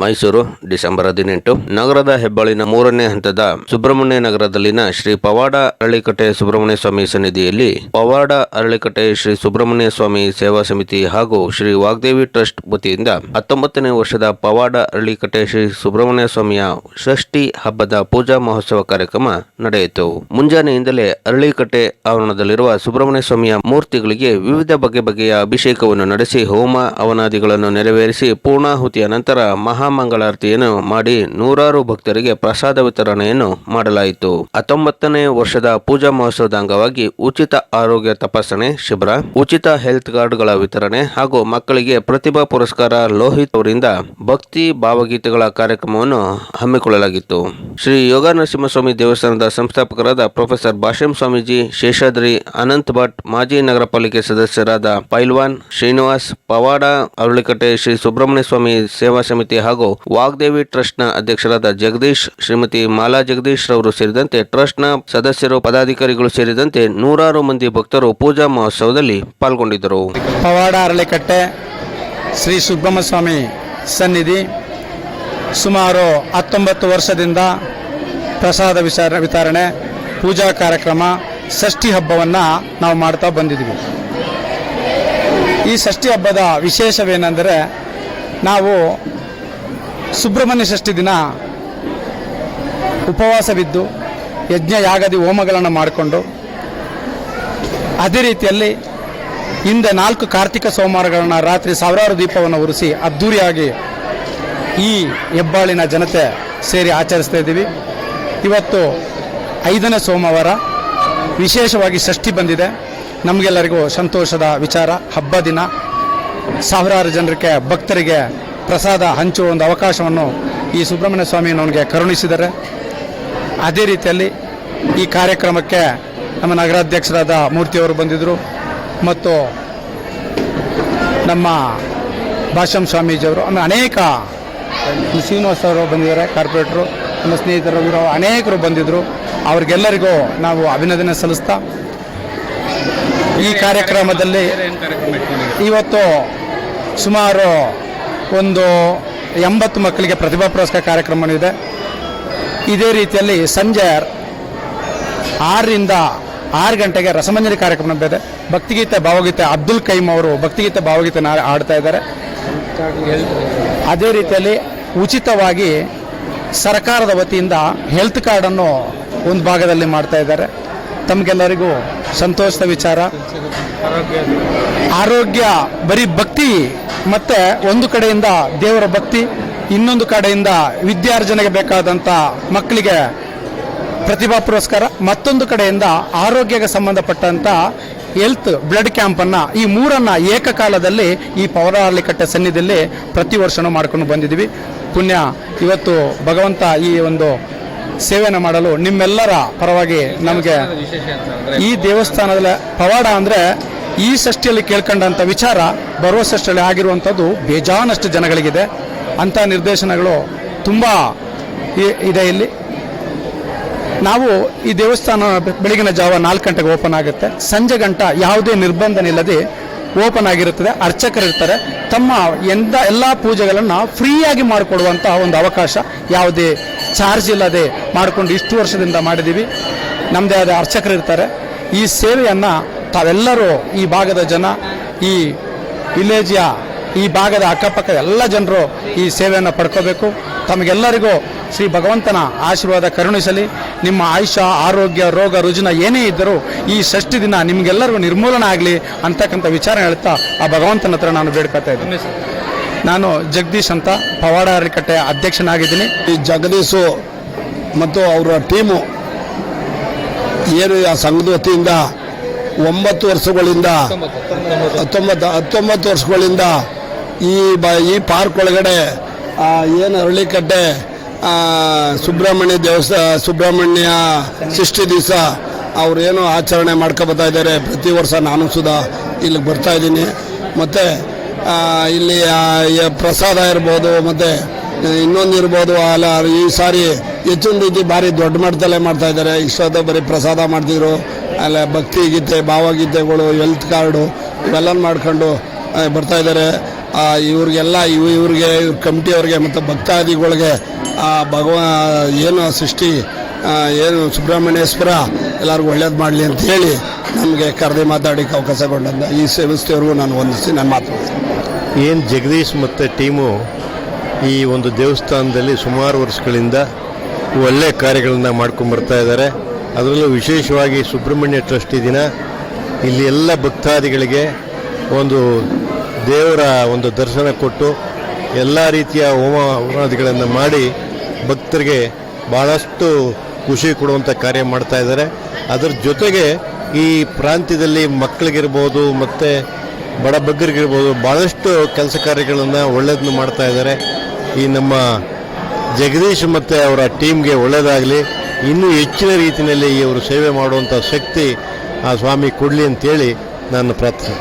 Mysuru, December ಹದಿನೆಂಟು. ನಗರದ ಹೆಬ್ಬಾಳಿನ ಮೂರನೇ ಹಂತದ ಸುಬ್ರಹ್ಮಣ್ಯ ನಗರದಲ್ಲಿನ ಶ್ರೀ ಪವಾಡ ಅರಳಿಕಟ್ಟೆ ಸುಬ್ರಹ್ಮಣ್ಯ ಸ್ವಾಮಿ ಸನ್ನಿಧಿಯಲ್ಲಿ ಪವಾಡ ಅರಳಿಕಟ್ಟೆ ಶ್ರೀ ಸುಬ್ರಹ್ಮಣ್ಯ ಸ್ವಾಮಿ ಸೇವಾ ಸಮಿತಿ ಹಾಗೂ ಶ್ರೀ ವಾಗ್ದೇವಿ ಟ್ರಸ್ಟ್ ವತಿಯಿಂದ ಹತ್ತೊಂಬತ್ತನೇ ವರ್ಷದ ಪವಾಡ ಅರಳಿಕಟ್ಟೆ ಶ್ರೀ ಸುಬ್ರಹ್ಮಣ್ಯ ಸ್ವಾಮಿಯ ಷಷ್ಠಿ ಹಬ್ಬದ ಪೂಜಾ ಮಹೋತ್ಸವ ಕಾರ್ಯಕ್ರಮ ನಡೆಯಿತು. ಮುಂಜಾನೆಯಿಂದಲೇ ಅರಳಿಕಟ್ಟೆ ಆವರಣದಲ್ಲಿರುವ ಸುಬ್ರಹ್ಮಣ್ಯ ಸ್ವಾಮಿಯ ಮೂರ್ತಿಗಳಿಗೆ ವಿವಿಧ ಬಗೆ ಬಗೆಯ ಅಭಿಷೇಕವನ್ನು ನಡೆಸಿ ಹೋಮ ಅವನಾದಿಗಳನ್ನು ನೆರವೇರಿಸಿ ಪೂರ್ಣಾಹುತಿಯ ನಂತರ ಮಹಾಮಂಗಳಾರತಿಯನ್ನು ಮಾಡಿ ನೂರಾರು ಭಕ್ತರಿಗೆ ಪ್ರಸಾದ ವಿತರಣೆಯನ್ನು ಮಾಡಲಾಯಿತು. ಹತ್ತೊಂಬತ್ತನೇ ವರ್ಷದ ಪೂಜಾ ಮಹೋತ್ಸವದ ಅಂಗವಾಗಿ ಉಚಿತ ಆರೋಗ್ಯ ತಪಾಸಣೆ, ಶಿಬಿರ, ಉಚಿತ ಹೆಲ್ತ್ ಕಾರ್ಡ್ಗಳ ವಿತರಣೆ ಹಾಗೂ ಮಕ್ಕಳಿಗೆ ಪ್ರತಿಭಾ ಪುರಸ್ಕಾರ ಲೋಹಿತ್ ಅವರಿಂದ ಭಕ್ತಿ ಭಾವಗೀತೆಗಳ ಕಾರ್ಯಕ್ರಮವನ್ನು ಹಮ್ಮಿಕೊಳ್ಳಲಾಗಿತ್ತು. ಶ್ರೀ ಯೋಗ ನರಸಿಂಹಸ್ವಾಮಿ ದೇವಸ್ಥಾನದ ಸಂಸ್ಥಾಪಕರಾದ ಪ್ರೊಫೆಸರ್ ಭಾಷ್ಯಂ ಸ್ವಾಮೀಜಿ, ಶೇಷಾದ್ರಿ ಅನಂತ್ ಭಟ್, ಮಾಜಿ ನಗರ ಪಾಲಿಕೆ ಸದಸ್ಯರಾದ ಪೈಲ್ವಾನ್ ಶ್ರೀನಿವಾಸ್, ಪವಾಡ, ಅರಳಿಕಟ್ಟೆ ಶ್ರೀ ಸುಬ್ರಹ್ಮಣ್ಯ ಸ್ವಾಮಿ ಸೇವಾ ಸಮಿತಿ ಹಾಗೂ ವಾಗ್ದೇವಿ ಟ್ರಸ್ಟ್ನ ಅಧ್ಯಕ್ಷರಾದ ಜಗದೀಶ್, ಶ್ರೀಮತಿ ಮಾಲಾ ಜಗದೀಶ್ ರವರು ಸೇರಿದಂತೆ ಟ್ರಸ್ಟ್ನ ಸದಸ್ಯರು, ಪದಾಧಿಕಾರಿಗಳು ಸೇರಿದಂತೆ ನೂರಾರು ಮಂದಿ ಭಕ್ತರು ಪೂಜಾ ಮಹೋತ್ಸವದಲ್ಲಿ ಪಾಲ್ಗೊಂಡಿದ್ದರು. ಪವಾಡ ಅರಳಿಕಟ್ಟೆ ಶ್ರೀ ಸುಬ್ರಹ್ಮಸ್ವಾಮಿ ಸನ್ನಿಧಿ ಸುಮಾರು ಹತ್ತೊಂಬತ್ತು ವರ್ಷದಿಂದ ಪ್ರಸಾದ ವಿಚಾರ, ವಿತರಣೆ, ಪೂಜಾ ಕಾರ್ಯಕ್ರಮ, ಷಷ್ಠಿ ಹಬ್ಬವನ್ನು ನಾವು ಮಾಡ್ತಾ ಬಂದಿದ್ದೀವಿ. ಈ ಷಷ್ಠಿ ಹಬ್ಬದ ವಿಶೇಷವೇನೆಂದರೆ ನಾವು ಸುಬ್ರಹ್ಮಣ್ಯ ಷಷ್ಠಿ ದಿನ ಉಪವಾಸವಿದ್ದು ಯಜ್ಞ ಯಾಗದಿ ಹೋಮಗಳನ್ನು ಮಾಡಿಕೊಂಡು ಅದೇ ರೀತಿಯಲ್ಲಿ ಹಿಂದೆ ನಾಲ್ಕು ಕಾರ್ತಿಕ ಸೋಮವಾರಗಳನ್ನು ರಾತ್ರಿ ಸಾವಿರಾರು ದೀಪವನ್ನು ಉರಿಸಿ ಅದ್ಧೂರಿಯಾಗಿ ಈ ಹೆಬ್ಬಾಳಿನ ಜನತೆ ಸೇರಿ ಆಚರಿಸ್ತಾ ಇದ್ದೀವಿ. ಇವತ್ತು ಐದನೇ ಸೋಮವಾರ ವಿಶೇಷವಾಗಿ ಷಷ್ಠಿ ಬಂದಿದೆ. ನಮಗೆಲ್ಲರಿಗೂ ಸಂತೋಷದ ವಿಚಾರ. ಹಬ್ಬ ದಿನ. ಸಾವಿರಾರು ಜನರಿಗೆ ಭಕ್ತರಿಗೆ ಪ್ರಸಾದ ಹಂಚುವ ಒಂದು ಅವಕಾಶವನ್ನು ಈ ಸುಬ್ರಹ್ಮಣ್ಯ ಸ್ವಾಮಿ ನಮಗೆ ಕರುಣಿಸಿದ್ದಾರೆ ಅದೇ ರೀತಿಯಲ್ಲಿ ಈ ಕಾರ್ಯಕ್ರಮಕ್ಕೆ ನಮ್ಮ ನಗರಾಧ್ಯಕ್ಷರಾದ ಮೂರ್ತಿಯವರು ಬಂದಿದ್ದರು ಮತ್ತು ನಮ್ಮ ಭಾಷಂ ಸ್ವಾಮೀಜಿಯವರು ಆಮೇಲೆ ಅನೇಕ ಶ್ರೀನಿವಾಸ ಅವರು ಬಂದಿದ್ದಾರೆ ಕಾರ್ಪೊರೇಟ್ರು ನಮ್ಮ ಸ್ನೇಹಿತರು ಅನೇಕರು ಬಂದಿದ್ದರು ಅವ್ರಿಗೆಲ್ಲರಿಗೂ ನಾವು ಅಭಿನಂದನೆ ಸಲ್ಲಿಸ್ತಾ ಈ ಕಾರ್ಯಕ್ರಮದಲ್ಲಿ ಇವತ್ತು ಸುಮಾರು ಒಂದು ಎಂಬತ್ತು ಮಕ್ಕಳಿಗೆ ಪ್ರತಿಭಾ ಪುರಸ್ಕಾರ ಕಾರ್ಯಕ್ರಮ ಇದೆ. ಇದೇ ರೀತಿಯಲ್ಲಿ ಸಂಜೆ ಆರರಿಂದ ಆರು ಗಂಟೆಗೆ ರಸಮಂಜರಿ ಕಾರ್ಯಕ್ರಮ ಇದೆ. ಭಕ್ತಿಗೀತೆ, ಭಾವಗೀತೆ, ಅಬ್ದುಲ್ ಕೈಮ್ ಅವರು ಭಕ್ತಿಗೀತೆ, ಭಾವಗೀತೆ ಆಡ್ತಾ ಇದ್ದಾರೆ. ಅದೇ ರೀತಿಯಲ್ಲಿ ಉಚಿತವಾಗಿ ಸರ್ಕಾರದ ವತಿಯಿಂದ ಹೆಲ್ತ್ ಕಾರ್ಡನ್ನು ಒಂದು ಭಾಗದಲ್ಲಿ ಮಾಡ್ತಾ ಇದ್ದಾರೆ. ತಮಗೆಲ್ಲರಿಗೂ ಸಂತೋಷದ ವಿಚಾರ. ಆರೋಗ್ಯ, ಬರೀ ಭಕ್ತಿ ಮತ್ತೆ ಒಂದು ಕಡೆಯಿಂದ ದೇವರ ಭಕ್ತಿ, ಇನ್ನೊಂದು ಕಡೆಯಿಂದ ವಿದ್ಯಾರ್ಜನೆಗೆ ಬೇಕಾದಂಥ ಮಕ್ಕಳಿಗೆ ಪ್ರತಿಭಾ ಪುರಸ್ಕಾರ, ಮತ್ತೊಂದು ಕಡೆಯಿಂದ ಆರೋಗ್ಯಕ್ಕೆ ಸಂಬಂಧಪಟ್ಟಂತ ಹೆಲ್ತ್ ಬ್ಲಡ್ ಕ್ಯಾಂಪನ್ನು ಈ ಮೂರನ್ನ ಏಕಕಾಲದಲ್ಲಿ ಈ ಪೌರಾಲಿಕಟ್ಟೆ ಸನ್ನಿಧಿಯಲ್ಲಿ ಪ್ರತಿ ವರ್ಷನೂ ಮಾಡ್ಕೊಂಡು ಬಂದಿದ್ದೀವಿ. ಪುಣ್ಯ, ಇವತ್ತು ಭಗವಂತ ಈ ಒಂದು ಸೇವೆಯನ್ನು ಮಾಡಲು ನಿಮ್ಮೆಲ್ಲರ ಪರವಾಗಿ ನಮಗೆ ಈ ದೇವಸ್ಥಾನದಲ್ಲಿ ಪವಾಡ ಅಂದರೆ ಈ ಷಷ್ಠಿಯಲ್ಲಿ ಕೇಳ್ಕೊಂಡಂಥ ವಿಚಾರ ಬರುವ ಷಷ್ಠಿಯಲ್ಲಿ ಆಗಿರುವಂಥದ್ದು ಬೇಜಾನಷ್ಟು ಜನಗಳಿಗಿದೆ ಅಂಥ ನಿರ್ದೇಶನಗಳು ತುಂಬ ಇದೆ ಇಲ್ಲಿ. ನಾವು ಈ ದೇವಸ್ಥಾನ ಬೆಳಗಿನ ಜಾವ ನಾಲ್ಕು ಗಂಟೆಗೆ ಓಪನ್ ಆಗುತ್ತೆ. ಸಂಜೆ ಗಂಟ ಯಾವುದೇ ನಿರ್ಬಂಧನೆ ಇಲ್ಲದೆ ಓಪನ್ ಆಗಿರುತ್ತದೆ. ಅರ್ಚಕರಿರ್ತಾರೆ ತಮ್ಮ ಎಂದ ಎಲ್ಲ ಪೂಜೆಗಳನ್ನು ಫ್ರೀಯಾಗಿ ಮಾಡಿಕೊಡುವಂಥ ಒಂದು ಅವಕಾಶ. ಯಾವುದೇ ಚಾರ್ಜ್ ಇಲ್ಲದೆ ಮಾಡಿಕೊಂಡು ಇಷ್ಟು ವರ್ಷದಿಂದ ಮಾಡಿದ್ದೀವಿ. ನಮ್ಮದೇ ಆದ ಅರ್ಚಕರಿರ್ತಾರೆ ಈ ಸೇವೆಯನ್ನು ತಾವೆಲ್ಲರೂ ಈ ಭಾಗದ ಜನ, ಈ ವಿಲೇಜಿಯ ಈ ಭಾಗದ ಅಕ್ಕಪಕ್ಕ ಎಲ್ಲ ಜನರು ಈ ಸೇವೆಯನ್ನು ಪಡ್ಕೋಬೇಕು. ತಮಗೆಲ್ಲರಿಗೂ ಶ್ರೀ ಭಗವಂತನ ಆಶೀರ್ವಾದ ಕರುಣಿಸಲಿ. ನಿಮ್ಮ ಆಯುಷ ಆರೋಗ್ಯ, ರೋಗ, ರುಜಿನ ಏನೇ ಇದ್ದರೂ ಈ ಷಷ್ಠಿ ದಿನ ನಿಮಗೆಲ್ಲರಿಗೂ ನಿರ್ಮೂಲನ ಆಗಲಿ ಅಂತಕ್ಕಂಥ ವಿಚಾರ ಹೇಳ್ತಾ ಆ ಭಗವಂತನ ಹತ್ರ ನಾನು ಬೇಡ್ಕೊತಾ ಇದ್ದೀನಿ. ನಾನು ಜಗದೀಶ್ ಅಂತ ಪವಾಡ ಹರಿಕಟ್ಟೆ ಅಧ್ಯಕ್ಷನಾಗಿದ್ದೀನಿ. ಈ ಜಗದೀಶು ಮತ್ತು ಅವರ ಟೀಮು ಏನು ಆ ಸಂಘದ ವತಿಯಿಂದ ಒಂಬತ್ತು ವರ್ಷಗಳಿಂದ, ಹತ್ತೊಂಬತ್ತು ಹತ್ತೊಂಬತ್ತು ವರ್ಷಗಳಿಂದ ಈ ಬ, ಈ ಪಾರ್ಕ್ ಒಳಗಡೆ ಏನು ಅರಳಿಕಟ್ಟೆ ಸುಬ್ರಹ್ಮಣ್ಯ ದೇವಸ್ಥಾನ ಸುಬ್ರಹ್ಮಣ್ಯ ಸೃಷ್ಟಿ ದಿವಸ ಅವರೇನು ಆಚರಣೆ ಮಾಡ್ಕೊಬತ್ತಾ ಇದ್ದಾರೆ. ಪ್ರತಿ ವರ್ಷ ನಾನು ಸುಧಾ ಇಲ್ಲಿಗೆ ಬರ್ತಾ ಇದ್ದೀನಿ. ಮತ್ತು ಇಲ್ಲಿ ಪ್ರಸಾದ ಇರ್ಬೋದು, ಮತ್ತು, ಇನ್ನೊಂದು ಇರ್ಬೋದು ಅಲ್ಲ ಈ ಸಾರಿ ಹೆಚ್ಚಿನ ರೀತಿ ಭಾರಿ ದೊಡ್ಡ ಮಟ್ಟದಲ್ಲೇ ಮಾಡ್ತಾ ಇದ್ದಾರೆ. ಇಷ್ಟೊತ್ತು ಬರೀ ಪ್ರಸಾದ ಮಾಡ್ತಿದ್ರು. ಅಲ್ಲ ಭಕ್ತಿ, ಗೀತೆ, ಭಾವಗೀತೆಗಳು ಹೆಲ್ತ್ ಕಾರ್ಡು ಇವೆಲ್ಲ ಮಾಡ್ಕೊಂಡು ಬರ್ತಾ ಇದ್ದಾರೆ. ಇವ್ರಿಗೆಲ್ಲ, ಇವ್, ಇವ್ರಿಗೆ, ಇವ್ರ ಕಮಿಟಿಯವ್ರಿಗೆ ಮತ್ತು ಭಕ್ತಾದಿಗಳಿಗೆ, ಆ, ಭಗವ, ಏನು ಸೃಷ್ಟಿ ಏನು ಸುಬ್ರಹ್ಮಣ್ಯೇಶ್ವರ, ಎಲ್ಲರಿಗೂ ಒಳ್ಳೇದು ಮಾಡಲಿ ಅಂತ ಹೇಳಿ ನಮಗೆ ಕರೆದಿ ಮಾತಾಡಿಕ್ಕೆ ಅವಕಾಶ ಕೊಂಡಂತ ಈ ಸಂಸ್ಥೆಯವ್ರಿಗೂ ನಾನು ವಂದಿಸಿ ನಾನು ಮಾತು. ಏನು ಜಗದೀಶ್ ಮತ್ತು ಟೀಮು ಈ ಒಂದು ದೇವಸ್ಥಾನದಲ್ಲಿ ಸುಮಾರು ವರ್ಷಗಳಿಂದ ಒಳ್ಳೆ ಕಾರ್ಯಗಳನ್ನು ಮಾಡ್ಕೊಂಬರ್ತಾ ಇದ್ದಾರೆ. ಅದರಲ್ಲೂ ವಿಶೇಷವಾಗಿ ಸುಬ್ರಹ್ಮಣ್ಯ ಟ್ರಸ್ಟ್ ದಿನ, ಇಲ್ಲಿ ಎಲ್ಲ ಭಕ್ತಾದಿಗಳಿಗೆ ಒಂದು ದೇವರ ಒಂದು ದರ್ಶನ ಕೊಟ್ಟು ಎಲ್ಲ ರೀತಿಯ ಹೋಮ ಹೋಮಾದಿಗಳನ್ನು ಮಾಡಿ ಭಕ್ತರಿಗೆ ಭಾಳಷ್ಟು ಖುಷಿ ಕೊಡುವಂಥ ಕಾರ್ಯ ಮಾಡ್ತಾ ಇದ್ದಾರೆ. ಅದರ ಜೊತೆಗೆ ಈ ಪ್ರಾಂತ್ಯದಲ್ಲಿ ಮಕ್ಕಳಿಗಿರ್ಬೋದು ಮತ್ತು ಬಡ ಬಗ್ಗರಿಗಿರ್ಬೋದು ಭಾಳಷ್ಟು ಕೆಲಸ ಕಾರ್ಯಗಳನ್ನು ಒಳ್ಳೆಯದನ್ನು ಮಾಡ್ತಾ ಇದ್ದಾರೆ. ಈ ನಮ್ಮ ಜಗದೀಶ್ ಮತ್ತು ಅವರ ಟೀಮ್ಗೆ ಒಳ್ಳೆಯದಾಗಲಿ ಇನ್ನೂ ಹೆಚ್ಚಿನ ರೀತಿಯಲ್ಲಿ ಇವರು ಸೇವೆ ಮಾಡುವಂಥ ಶಕ್ತಿ ಆ ಸ್ವಾಮಿ ಕೊಡಲಿ ಅಂತೇಳಿ ನಾನು ಪ್ರಾರ್ಥನೆ.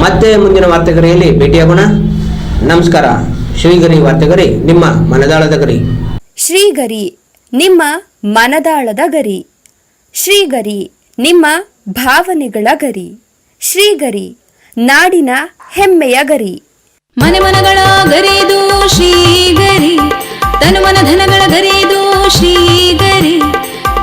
ಮತ್ತೆ ಮುಂದಿನ ವಾರ್ತೆಗರಿಯಲ್ಲಿ ಭೇಟಿಯಾಗೋಣ. ನಮಸ್ಕಾರ. ಶ್ರೀಗರಿ ವಾರ್ತೆಗರಿ ನಿಮ್ಮ ಮನದಾಳದ ಗರಿ. ಶ್ರೀಗರಿ ನಿಮ್ಮ ಮನದಾಳದ ಗರಿ. ಶ್ರೀಗರಿ ನಿಮ್ಮ ಭಾವನೆಗಳ ಗರಿ. ಶ್ರೀಗರಿ ನಾಡಿನ ಹೆಮ್ಮೆಯ ಗರಿ. ಮನೆ ಮನಗಳ ಗರಿದು ಶ್ರೀಗರಿ ತನು ಮನ ಧನಗಳ ಗರಿದು ಶ್ರೀಗರಿ.